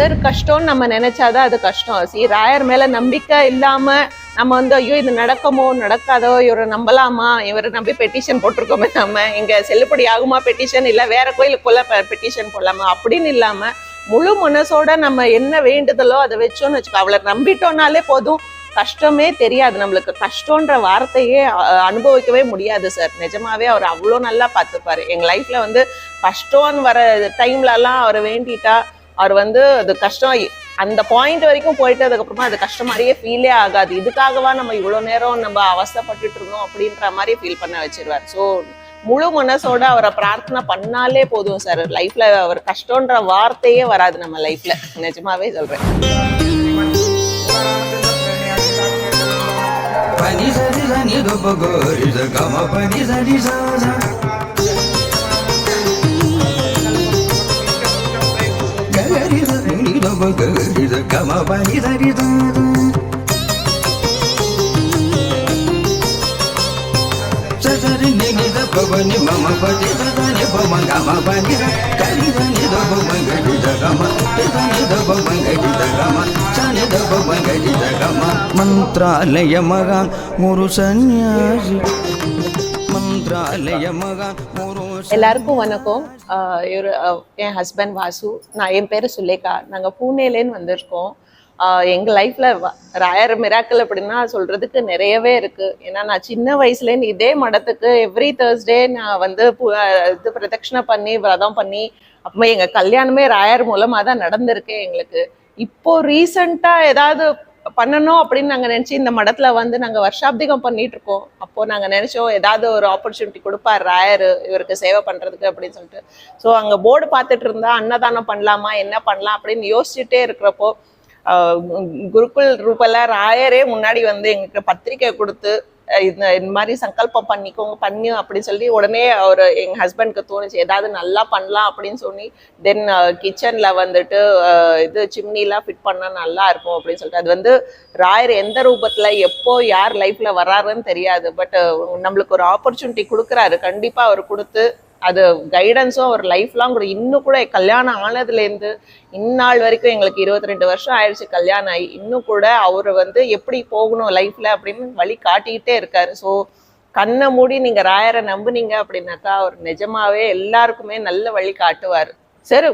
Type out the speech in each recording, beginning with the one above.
Sir கஷ்டம்னு நம்ம நினைச்சாதான் அது கஷ்டம். சி ராயர் மேல நம்பிக்கை இல்லாம நம்ம வந்து ஐயோ இது நடக்குமோ நடக்காதோ இவரை நம்பலாமா? இவரை நம்பி பெட்டிஷன் போட்டிருக்கோமே நம்ம. இங்க செல்லுபடி ஆகுமா பெட்டிஷன் இல்ல வேற கோயிலுக்கு போல பெட்டிஷன் போடலாமா? அப்படின்னு இல்லாம முழு மனசோட நம்ம என்ன வேண்டுதலோ அதை வச்சோம்னு வச்சுக்கோ அவளை நம்பிட்டோம்னாலே போதும். கஷ்டமே தெரியாது நம்மளுக்கு. கஷ்டன்ற வார்த்தையே அனுபவிக்கவே முடியாது சார். நிஜமாவே அவர் அவ்வளோ நல்லா பார்த்துப்பாரு எங்க லைஃப்ல வந்து கஷ்டம்னு வர டைம்லலாம் அவரை வேண்டிட்டா அவர் வந்து அது கஷ்டம். அந்த பாயிண்ட் வரைக்கும் போயிட்டு அதுக்கப்புறமா அது கஷ்டம் மாதிரியே ஃபீலே ஆகாது. இதுக்காகவா நம்ம இவ்வளோ நேரம் நம்ம அவஸ்தைப்பட்டுட்டு இருந்தோம் அப்படின்ற மாதிரி ஃபீல் பண்ண வச்சிருவார். ஸோ முழு மனசோட அவரை பிரார்த்தனை பண்ணாலே போதும் சார் லைஃப்ல அவர் கஷ்டன்ற வார்த்தையே வராது நம்ம லைஃப்ல நிஜமாவே சொல்றேன். பனி சரி சனி கம பனி சரி சாசா ಬಗಲಿದ ಕಮ ಬಲಿದರಿದ ಸದರಿ ನಿಗಿದ ಪವನಿ ಮಮ ಪದಿದ ಧನಿ ಪಮ ಗಮ ಬಲಿದ ಕಲಿದನಿದ ಬಮಂಗಡಿದ ಗಮ ತಿದನಿದ ಬಮಂಗಡಿದ ಗಮ ಚನಿದ ಬಮಂಗಡಿದ ಗಮ ಮಂತ್ರಾಲಯ ಮಗಾನ್ ಮೂರು ಸನ್ಯಾಸಿ ಮಂತ್ರಾಲಯ ಮಗಾನ್ ಮೂರು எல்லாருக்கும் வணக்கம். ஆஹ் என் ஹஸ்பண்ட் வாசு. நான் என் பேர் சுலேகா. நாங்கள் பூனேலேன்னு வந்திருக்கோம். எங்கள் லைஃப்பில் ராயர் மிராக்கல் அப்படின்னா சொல்கிறதுக்கு நிறையவே இருக்குது ஏன்னா நான் சின்ன வயசுலேருந்து இதே மடத்துக்கு எவ்ரி தேர்ஸ்டே நான் வந்து பு- இது பிரதட்சிணை பண்ணி விரதம் பண்ணி அப்போ எங்கள் கல்யாணமே ராயர் மூலமாக தான் நடந்திருக்கு எங்களுக்கு. இப்போ ரீசண்டாக ஏதாவது பண்ணணும் அப்படின்னு நாங்கள் நினச்சி இந்த மடத்தில் வந்து நாங்கள் வருஷாப்திகம் பண்ணிட்டு இருக்கோம். நாங்கள் நினச்சோம் ஏதாவது ஒரு ஆப்பர்ச்சுனிட்டி கொடுப்பார் ராயர் இவருக்கு சேவை பண்ணுறதுக்கு அப்படின்னு சொல்லிட்டு. ஸோ அங்கே போர்டு பார்த்துட்டு இருந்தா அன்னதானம் பண்ணலாமா என்ன பண்ணலாம் அப்படின்னு யோசிச்சுட்டே இருக்கிறப்போ ஆஹ் குருகுல் ரூபெல்லாம் ராயரே முன்னாடி வந்து எங்களுக்கு பத்திரிக்கை கொடுத்து இந்த மாதிரி சங்கல்பம் பண்ணிக்கோங்க பண்ணி அப்படின்னு சொல்லி உடனே அவர் எங்க ஹஸ்பண்ட்க்கு தோணுச்சு ஏதாவது நல்லா பண்ணலாம் அப்படின்னு சொல்லி தென் கிச்சன்ல வந்துட்டு இது சிம்னிலாம் ஃபிட் பண்ணா நல்லா இருக்கும் அப்படின்னு சொல்லிட்டு. அது வந்து ராயர் எந்த ரூபத்துல எப்போ யார் லைஃப்ல வராருன்னு தெரியாது. பட் நம்மளுக்கு ஒரு ஆப்பர்ச்சுனிட்டி கொடுக்குறாரு. கண்டிப்பா அவர் கொடுத்து அது கைடன்ஸும் அவர் லைஃப் லாங் கூட இன்னும் கூட கல்யாணம் ஆனதுலேருந்து இந்நாள் வரைக்கும் எங்களுக்கு இருபத்தி ரெண்டு வருஷம் ஆயிடுச்சு கல்யாணம் ஆகி. இன்னும் கூட அவர் வந்து எப்படி போகணும் லைஃப்பில் அப்படின்னு வழி காட்டிக்கிட்டே இருக்காரு. ஸோ கண்ணை மூடி நீங்கள் ராயரை நம்புனீங்க அப்படின்னாக்கா அவர் நிஜமாவே எல்லாருக்குமே நல்ல வழி காட்டுவார். சார்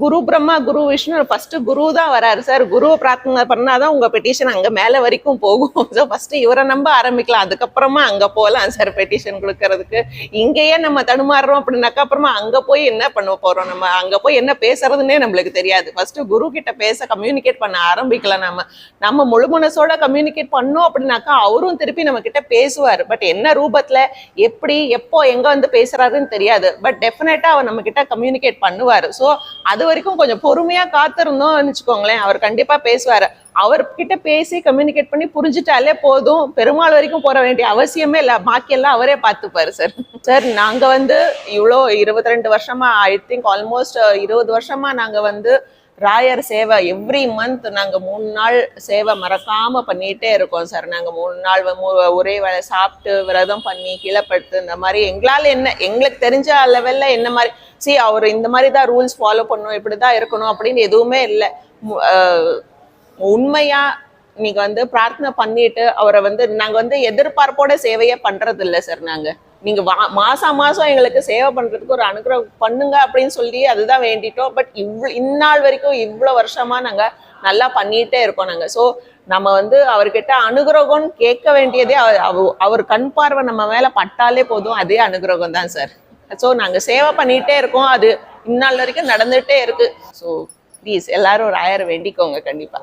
குரு பிரம்மா குரு விஷ்ணு ஃபர்ஸ்ட் குரு தான் வராரு சார். குருவை பிரார்த்தனை பண்ணாதான் உங்க பெட்டிஷன் அங்க மேல வரைக்கும் போகும். ஸோ ஃபர்ஸ்ட் இவரை நம்ப ஆரம்பிக்கலாம். அதுக்கப்புறமா அங்க போகலாம் சார் பெட்டிஷன் கொடுக்கறதுக்கு. இங்கேயே நம்ம தடுமாறுறோம் அப்படின்னாக்கா அப்புறமா அங்க போய் என்ன பண்ண போறோம் நம்ம? அங்க போய் என்ன பேசுறதுன்னே நம்மளுக்கு தெரியாது. ஃபர்ஸ்ட் குரு கிட்ட பேச கம்யூனிகேட் பண்ண ஆரம்பிக்கலாம் நம்ம. நம்ம முழு மனசோட கம்யூனிகேட் பண்ணோம் அப்படின்னாக்கா அவரும் திருப்பி நம்ம கிட்ட பேசுவார். பட் என்ன ரூபத்துல எப்படி எப்போ எங்க வந்து பேசுறாருன்னு தெரியாது. பட் டெஃபினட்டா அவர் நம்ம கிட்ட கம்யூனிகேட் பண்ணுவார். ஸோ அது வரைக்கும் கொஞ்சம் பொறுமையா காத்திருந்தோம்னு வச்சுக்கோங்களேன். அவர் கண்டிப்பா பேசுவாரு. அவர்கிட்ட பேசி கம்யூனிகேட் பண்ணி புரிஞ்சுட்டாலே போதும். பெருமாள் வரைக்கும் போற வேண்டிய அவசியமே இல்லை. பாக்கியெல்லாம் அவரே பார்த்துப்பாரு சார் சார் நாங்க வந்து இவ்வளோ இருபத்தி ரெண்டு வருஷமா ஐ திங்க் ஆல்மோஸ்ட் இருபது வருஷமா நாங்க வந்து ராயர் சேவை எவ்ரி மந்த் நாங்கள் மூணு நாள் சேவை மறக்காமல் பண்ணிகிட்டே இருக்கோம் சார் நாங்கள் மூணு நாள் ஒரே வேளை சாப்பிட்டு விரதம் பண்ணி கீழப்படுத்து இந்த மாதிரி எங்களால் என்ன எங்களுக்கு தெரிஞ்ச லெவலில் என்ன மாதிரி சி அவர் இந்த மாதிரி தான் ரூல்ஸ் ஃபாலோ பண்ணணும் இப்படி தான் இருக்கணும் அப்படின்னு எதுவுமே இல்லை. உண்மையாக நீங்கள் வந்து பிரார்த்தனை பண்ணிட்டு அவரை வந்து நாங்கள் வந்து எதிர்பார்ப்போட சேவையே பண்ணுறது இல்லை சார் நாங்கள் நீங்க வா- மாசம் மாசம் எங்களுக்கு சேவை பண்றதுக்கு ஒரு அனுகிரகம் பண்ணுங்க அப்படின்னு சொல்லி அதுதான் வேண்டிட்டோம். பட் இவ்வளோ இந்நாள் வரைக்கும் இவ்வளவு வருஷமா நாங்க நல்லா பண்ணிட்டே இருக்கோம் நாங்க. ஸோ நம்ம வந்து அவர்கிட்ட அனுகிரகம்னு கேட்க வேண்டியதே அவர் அவ- அவர் கண் பார்வை நம்ம மேல பட்டாலே போதும். அதே அனுகிரகம் தான் சார். ஸோ நாங்க சேவை பண்ணிட்டே இருக்கோம். அது இந்நாள் வரைக்கும் நடந்துட்டே இருக்கு. ஸோ ப்ளீஸ் எல்லாரும் ஒரு ஆயிரம் வேண்டிக்கோங்க கண்டிப்பா.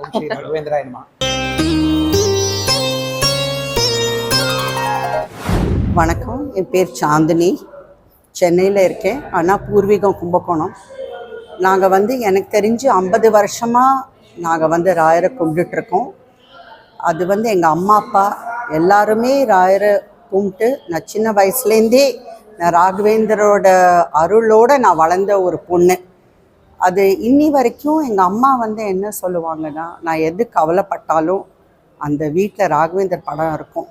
வணக்கம். என் பேர் சாந்தினி. சென்னையில் இருக்கேன். ஆனால் பூர்வீகம் கும்பகோணம். நாங்கள் வந்து எனக்கு தெரிஞ்சு ஐம்பது வருஷமாக நாங்கள் வந்து ராயரை கும்பிட்டுட்ருக்கோம். அது வந்து எங்கள் அம்மா அப்பா எல்லாருமே ராயரை கும்பிட்டு நான் சின்ன வயசுலேருந்தே நான் ராகவேந்தரோட அருளோட நான் வளர்ந்த ஒரு பொண்ணு. அது இன்னி வரைக்கும் எங்கள் அம்மா வந்து என்ன சொல்லுவாங்கன்னா நான் எது கவலைப்பட்டாலும் அந்த வீட்டில் ராகவேந்தர் படம் இருக்கும்.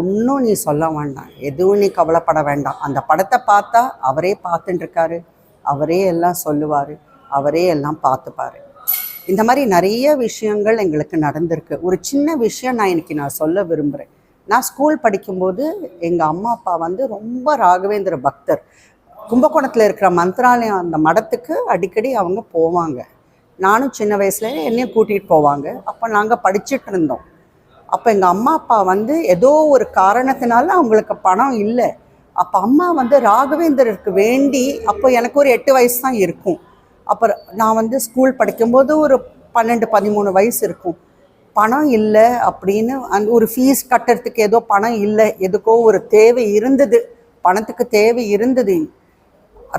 ஒன்றும் நீ சொல்ல வேண்டாம். எதுவும் நீ கவலைப்பட வேண்டாம். அந்த படத்தை பார்த்தா அவரே பார்த்துட்டுருக்காரு. அவரே எல்லாம் சொல்லுவார். அவரே எல்லாம் பார்த்துப்பார். இந்த மாதிரி நிறைய விஷயங்கள் எங்களுக்கு நடந்திருக்கு. ஒரு சின்ன விஷயம் நான் இன்னைக்கு நான் சொல்ல விரும்புகிறேன் நான் ஸ்கூல் படிக்கும்போது எங்கள் அம்மா அப்பா வந்து ரொம்ப ராகவேந்திர பக்தர். கும்பகோணத்தில் இருக்கிற மந்திராலயம் அந்த மடத்துக்கு அடிக்கடி அவங்க போவாங்க. நானும் சின்ன வயசுல என்னையும் கூட்டிகிட்டு போவாங்க. அப்போ நாங்கள் படிச்சுட்டு இருந்தோம். அப்போ எங்கள் அம்மா அப்பா வந்து ஏதோ ஒரு காரணத்தினால அவங்களுக்கு பணம் இல்லை. அப்போ அம்மா வந்து ராகவேந்தருக்கு வேண்டி அப்போ எனக்கு ஒரு எட்டு வயசு தான் இருக்கும். அப்போ நான் வந்து ஸ்கூல் படிக்கும்போது ஒரு பன்னெண்டு பதிமூணு வயசு இருக்கும். பணம் இல்லை அப்படின்னு அந் ஒரு ஃபீஸ் கட்டுறதுக்கு ஏதோ பணம் இல்லை எதுக்கோ ஒரு தேவை இருந்தது. பணத்துக்கு தேவை இருந்தது.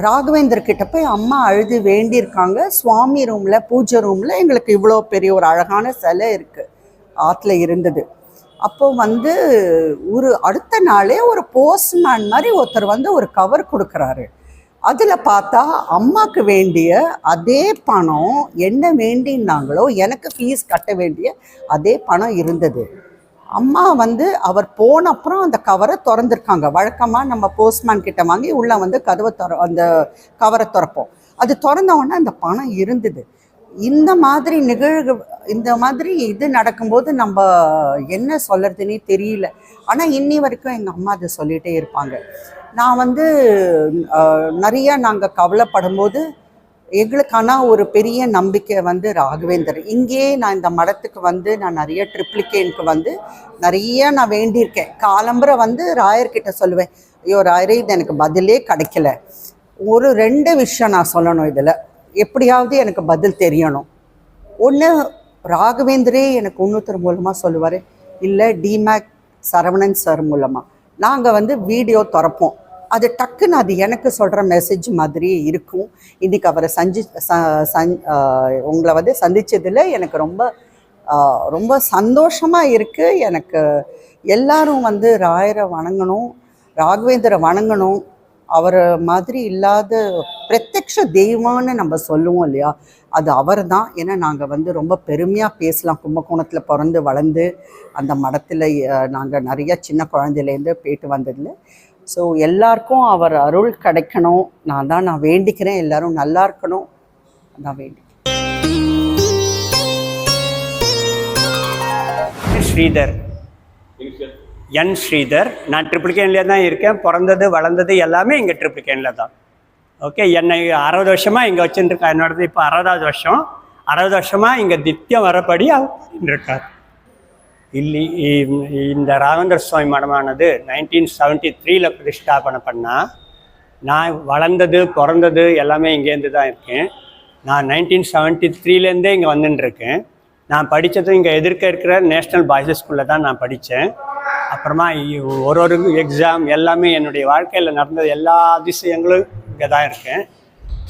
ராகவேந்தர் கிட்ட போய் அம்மா அழுது வேண்டியிருக்காங்க. சுவாமி ரூமில் பூஜை ரூமில் எங்களுக்கு இவ்வளோ பெரிய ஒரு அழகான சிலை இருக்குது ஆற்றுல இருந்தது. அப்போ வந்து ஒரு அடுத்த நாளே ஒரு போஸ்ட்மேன் மாதிரி ஒருத்தர் வந்து ஒரு கவர் கொடுக்குறாரு. அதில் பார்த்தா அம்மாவுக்கு வேண்டிய அதே பணம் என்ன வேண்டினாங்களோ எனக்கு ஃபீஸ் கட்ட வேண்டிய அதே பணம் இருந்தது. அம்மா வந்து அவர் போன அப்புறம் அந்த கவரை திறந்துருக்காங்க. வழக்கமாக நம்ம போஸ்ட்மேன் கிட்ட வாங்கி உள்ளே வந்து கதவை திற அந்த கவரை திறப்போம். அது திறந்தவொடனே அந்த பணம் இருந்தது. இந்த மாதிரி நிகழ்வு இந்த மாதிரி இது நடக்கும்போது நம்ம என்ன சொல்கிறதுனே தெரியல. ஆனால் இன்னி வரைக்கும் எங்கள் அம்மா அதை சொல்லிகிட்டே இருப்பாங்க. நான் வந்து நிறையா நாங்கள் நாங்கள் கவலைப்படும்போது எங்களுக்கான ஒரு பெரிய நம்பிக்கை வந்து ராகவேந்தர். இங்கேயே நான் இந்த மடத்துக்கு வந்து நான் நிறைய ட்ரிப்ளிகேனுக்கு வந்து நிறைய நான் வேண்டியிருக்கேன். காலம்புரை வந்து ராயர்கிட்ட சொல்லுவேன் ஐயோ ராயரே இது எனக்கு பதிலே கிடைக்கல. ஒரு ரெண்டு விஷயம் நான் சொல்லணும் இதில். எப்படியாவது எனக்கு பதில் தெரியணும். ஒன்று ராகவேந்தரே எனக்கு இன்னொருத்தர் மூலமாக சொல்லுவார். இல்லை டிமேக் சரவணன் சார் மூலமாக நாங்கள் வந்து வீடியோ திறப்போம். அது டக்குன்னு அது எனக்கு சொல்கிற மெசேஜ் மாதிரி இருக்கும். இன்றைக்கி அவரை சஞ்சி ச உங்களை வந்து சந்தித்ததில் எனக்கு ரொம்ப ரொம்ப சந்தோஷமாக இருக்குது எனக்கு எல்லாரும் வந்து ராயரை வணங்கணும் ராகவேந்தரை வணங்கணும். அவரை மாதிரி இல்லாத பிரத்யக்ஷ தெய்வம்னு நம்ம சொல்லுவோம் இல்லையா? அது அவர் தான் ஏன்னா நாங்கள் வந்து ரொம்ப பெருமையாக பேசலாம். கும்பகோணத்தில் பிறந்து வளர்ந்து அந்த மடத்தில் நாங்கள் நிறைய சின்ன குழந்தையிலேருந்து போயிட்டு வந்ததில் ஸோ எல்லாருக்கும் அவர் அருள் கிடைக்கணும். நான் தான் நான் வேண்டிக்கிறேன். எல்லாரும் நல்லா இருக்கணும். நான் வேண்டி. ஸ்ரீதர். என் ஸ்ரீதர். நான் ட்ரிப்ளிகேனில் தான் இருக்கேன். பிறந்தது வளர்ந்தது எல்லாமே இங்கே ட்ரிப்ளிகேனில் தான். ஓகே என்னை அறுபது வருஷமாக இங்கே வச்சுருக்கேன் என்னோடது இப்போ அறுபதாவது வருஷம். அறுபது வருஷமாக இங்கே நித்தியம் வரப்படி இருக்கார் இல்லை இ- இந்த ராகவேந்திர சுவாமி மடமானது நைன்டீன் செவன்ட்டி த்ரீல பிரதிஷ்டாபனை பண்ணால் நான் வளர்ந்தது பிறந்தது எல்லாமே இங்கேருந்து தான் இருக்கேன். நான் நைன்டீன் செவன்ட்டி த்ரீலேருந்தே இங்கே வந்துட்டுருக்கேன் நான் படித்ததும் இங்கே எதிர்க்க இருக்கிற நேஷ்னல் பாய்ஸ் ஸ்கூலில் தான் நான் படித்தேன் அப்புறமா இ- ஒரு ஒரு எக்ஸாம் எல்லாமே என்னுடைய வாழ்க்கையில் நடந்தது எல்லா அதிசயங்களும் இங்கே தான் இருக்கேன்.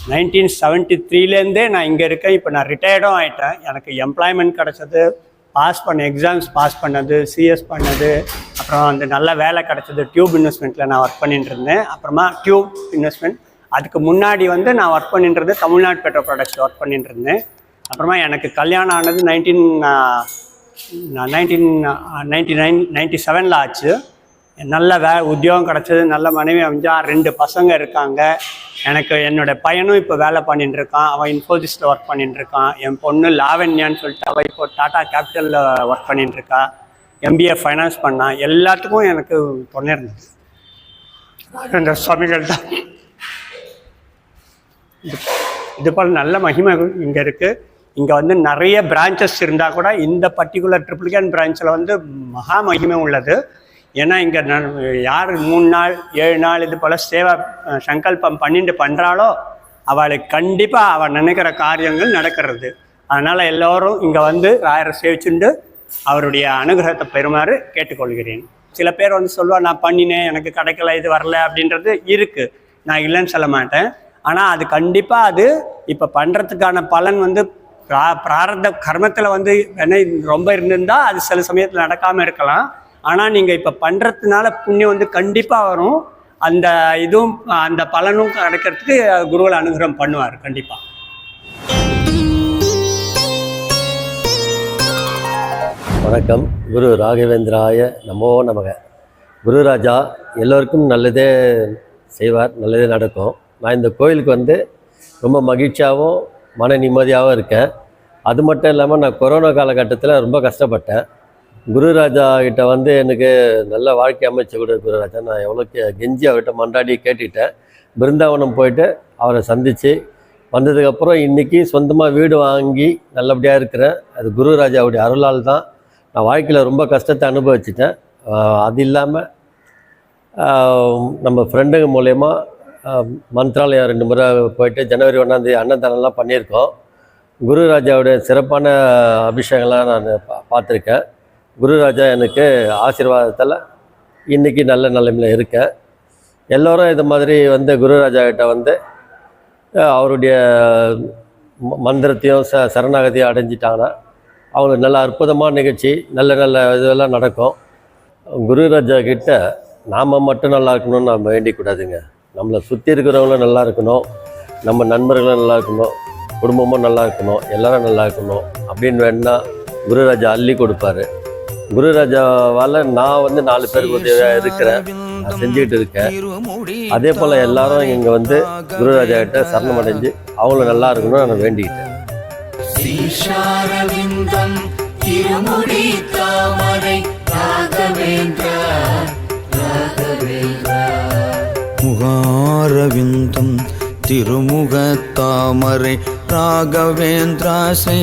நைன்டீன் செவன்ட்டி த்ரீலேருந்தே நான் இங்கே இருக்கேன். இப்போ நான் ரிட்டையர்டும் ஆகிட்டேன் எனக்கு எம்ப்ளாய்மெண்ட் கிடச்சது பாஸ் பண்ண எக்ஸாம்ஸ் பாஸ் பண்ணது சிஎஸ் பண்ணது அப்புறம் அந்த நல்ல வேலை கிடச்சது டியூப் இன்வெஸ்ட்மெண்ட்டில் நான் ஒர்க் பண்ணிட்டு இருந்தேன். அப்புறமா டியூப் இன்வெஸ்ட்மெண்ட் அதுக்கு முன்னாடி வந்து நான் ஒர்க் பண்ணிட்டு இருந்தேன் தமிழ்நாடு பெட்ரோ ப்ராடக்ட்ஸ் ஒர்க் பண்ணிட்டு இருந்தேன். அப்புறமா எனக்கு கல்யாணம் ஆனது nineteen nineteen ninety nine ninety செவனில் ஆச்சு. நல்ல வே உத்தியோகம் கிடச்சது நல்ல மனைவி அமைஞ்சா ரெண்டு பசங்க இருக்காங்க. எனக்கு என்னோட பையனும் இப்போ வேலை பண்ணிட்டு இருக்கான் அவன் இன்ஃபோசிஸில் ஒர்க் பண்ணிட்டு இருக்கான் என் பொண்ணு லாவண்யான்னு சொல்லிட்டு அவள் இப்போ டாடா கேபிட்டலில் ஒர்க் பண்ணிட்டு இருக்கா எம்பிஏ ஃபைனான்ஸ் பண்ணான் எல்லாத்துக்கும் எனக்கு துணை இருந்தது. இந்த சுவாமிகள் தான். இது இது போல் நல்ல மகிமை இங்கே இருக்குது இங்கே வந்து நிறைய பிரான்ச்சஸ் இருந்தால் கூட இந்த பர்டிகுலர் ட்ரிப்ளிகன் பிரான்ச்சில் வந்து மகா மகிமை உள்ளது. ஏன்னா இங்கே யார் மூணு நாள் ஏழு நாள் இது போல் சேவா சங்கல்பம் பண்ணிட்டு பண்ணுறாளோ அவளுக்கு கண்டிப்பாக அவள் நினைக்கிற காரியங்கள் நடக்கிறது. அதனால் எல்லோரும் இங்கே வந்து ராயரை சேவிச்சுண்டு அவருடைய அனுகிரகத்தை பெறுமாறு கேட்டுக்கொள்கிறேன். சில பேர் வந்து சொல்லுவா நான் பண்ணினேன் எனக்கு கிடைக்கல இது வரல அப்படின்றது இருக்குது நான் இல்லைன்னு சொல்ல மாட்டேன். ஆனால் அது கண்டிப்பாக அது இப்போ பண்ணுறதுக்கான பலன் வந்து பிரா பிராரத்த கர்மத்தில் வந்து வேணா ரொம்ப இருந்திருந்தால் அது சில சமயத்தில் நடக்காமல் இருக்கலாம். ஆனால் நீங்கள் இப்போ பண்ணுறதுனால புண்ணியம் வந்து கண்டிப்பாக வரும். அந்த இதுவும் அந்த பலனும் கிடைக்கிறதுக்கு குருவில் அனுகிரகம் பண்ணுவார் கண்டிப்பாக வணக்கம். குரு ராகவேந்திராய நமோ நமக. குருராஜா எல்லோருக்கும் நல்லதே செய்வார் நல்லதே நடக்கும். நான் இந்த கோயிலுக்கு வந்து ரொம்ப மகிழ்ச்சியாகவும் மன நிம்மதியாகவும் இருக்கேன். அது மட்டும் இல்லாமல் நான் கொரோனா காலகட்டத்தில் ரொம்ப கஷ்டப்பட்டேன். குருராஜா கிட்ட வந்து எனக்கு நல்ல வாழ்க்கை அமைச்சு கொடு குருராஜா நான் எவ்வளோ கெஞ்சி அவர்கிட்ட மன்றாடி கேட்டுட்டேன். பிருந்தாவனம் போயிட்டு அவரை சந்தித்து வந்ததுக்கப்புறம் இன்றைக்கி சொந்தமாக வீடு வாங்கி நல்லபடியாக இருக்கிறேன். அது குருராஜாவுடைய அருளால் தான் நான் வாழ்க்கையில் ரொம்ப கஷ்டத்தை அனுபவிச்சிட்டேன். அது இல்லாமல் நம்ம ஃப்ரெண்டுங்க மூலயமா மந்த்ராலயம் ரெண்டு முறை போயிட்டு ஜனவரி ஒன்றாந்தேதி அன்னதானம்லாம் பண்ணியிருக்கோம். குருராஜாவுடைய சிறப்பான அபிஷேகம்லாம் நான் பா பார்த்துருக்கேன். குருராஜா எனக்கு ஆசீர்வாதத்தில் இன்றைக்கி நல்ல நிலைமையில் இருக்கேன் எல்லோரும் இது மாதிரி வந்து குருராஜா கிட்ட வந்து அவருடைய மந்திரத்தையும் ச சரணாகதியும் அடைஞ்சிட்டாங்கன்னா அவங்களுக்கு நல்ல அற்புதமான நிகழ்ச்சி நல்ல நல்ல இதெல்லாம் நடக்கும். குருராஜா கிட்ட நாம் மட்டும் நல்லா இருக்கணும்னு நம்ம வேண்டிக்கூடாதுங்க. நம்மளை சுற்றி இருக்கிறவங்களும் நல்லா இருக்கணும். நம்ம நண்பர்களும் நல்லா இருக்கணும். குடும்பமும் நல்லா இருக்கணும். எல்லாரும் நல்லா இருக்கணும். அப்படின்னு வேணுன்னா குருராஜா அள்ளி கொடுப்பாரு. குருராஜாவால் நான் வந்து நாலு பேருக்கு உதவியாக இருக்கிறேன். நான் செஞ்சுக்கிட்டு இருக்கேன். அதே போல் எல்லாரும் இங்கே வந்து குருராஜா கிட்ட சரணம் அடைஞ்சு அவங்களும் நல்லா இருக்கணும்னு நான் வேண்டிக்கிட்டேன். தாமரை அரவிந்தும் திருமுக தாமரை ராகவேந்திரா ஸ்ரீ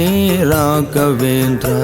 ராகவேந்திரா